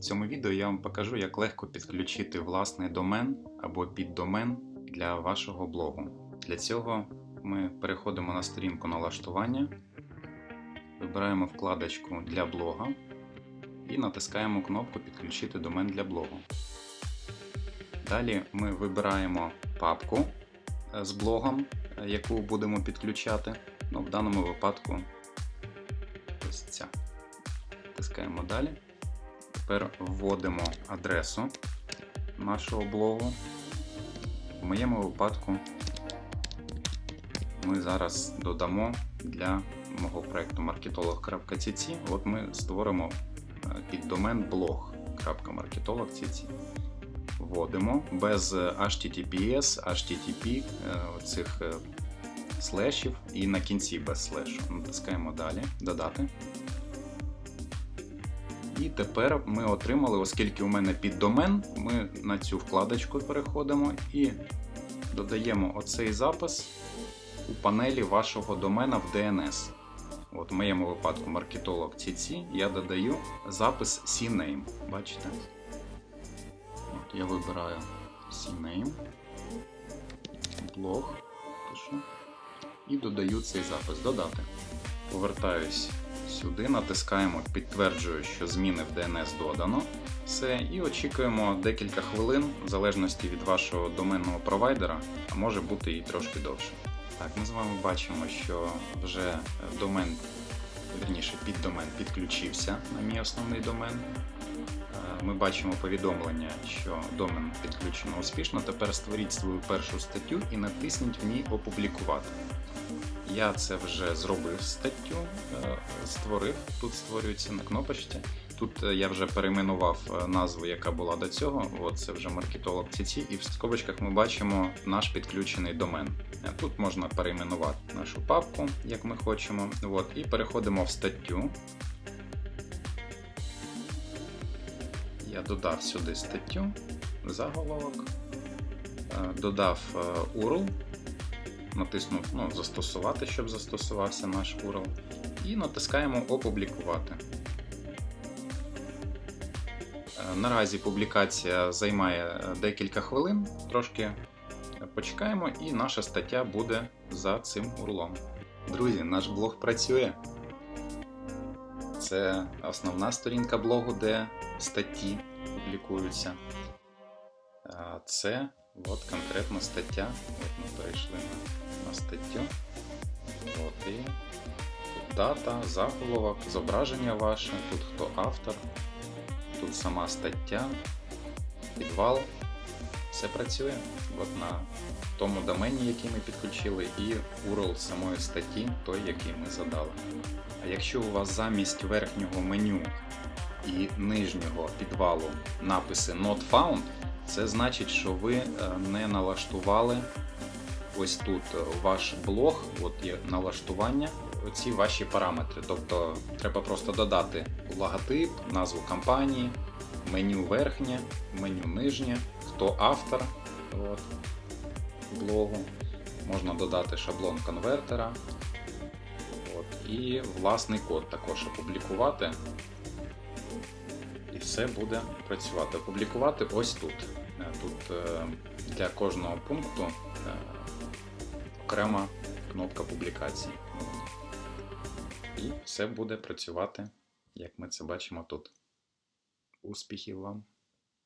В цьому відео я вам покажу, як легко підключити власний домен або піддомен для вашого блогу. Для цього ми переходимо на сторінку налаштування, вибираємо вкладочку для блога і натискаємо кнопку Підключити домен для блогу. Далі ми вибираємо папку е, з блогом, е, яку будемо підключати. Ну, в даному випадку ось ця. Натискаємо далі. Тепер вводимо адресу нашого блогу. В моєму випадку ми зараз додамо для мого проєкту marketolog.cc. От ми створимо е, піддомен blog.marketolog.cc. Вводимо без HTTPS, HTTP е, цих е, слешів і на кінці без слешу. Натискаємо далі, додати. І тепер ми отримали, оскільки у мене піддомен, ми на цю вкладочку переходимо і додаємо оцей запис у панелі вашого домена в DNS. От В моєму випадку маркетолог CC я додаю запис CNAME. Бачите? От Я вибираю CNAME, блог, пишу і додаю цей запис. Додати. Повертаюсь сюди, натискаємо, підтверджую, що зміни в DNS додано. Все, і очікуємо декілька хвилин, в залежності від вашого доменного провайдера, а може бути і трошки довше. Так, ми з вами бачимо, що вже домен, верніше піддомен підключився на мій основний домен. Е, Ми бачимо повідомлення, що домен підключено успішно. Тепер створіть свою першу статтю і натисніть в ній Опублікувати. Я це вже зробив статтю, е, створив. Тут створюється на кнопочці. Тут е, я вже перейменував е, назву, яка була до цього. От це вже маркетолог CC, і в скобочках ми бачимо наш підключений домен. Тут можна перейменувати нашу папку, як ми хочемо. От, і переходимо в статтю. Я додав сюди статтю, заголовок, додав URL натиснув ну, застосувати, щоб застосувався наш URL, і натискаємо Опублікувати. Е, Наразі публікація займає е, декілька хвилин, трошки почекаємо, і наша стаття буде за цим URL. Друзі, наш блог працює. Це основна сторінка блогу, де статті публікуються. Це от конкретно стаття. От ми перейшли на, на статтю. От і тут дата, заголовок, зображення ваше, тут хто автор, тут сама стаття, підвал. Все працює. От на тому домені, який ми підключили, і URL самої статті, той, який ми задали. А якщо у вас замість верхнього меню і нижнього підвалу написи Not Found, це значить, що ви е, не налаштували ось тут е, ваш блог, от є налаштування, оці ваші параметри. Тобто треба просто додати логотип, назву компанії, меню верхнє, меню нижнє, хто автор от, блогу. Можна додати шаблон конвертера. От, і власний код також опублікувати. І все буде працювати. Опублікувати ось тут. Е, Тут е, для кожного пункту е, окрема кнопка публікації. І все буде працювати, як ми це бачимо тут. Успіхів вам!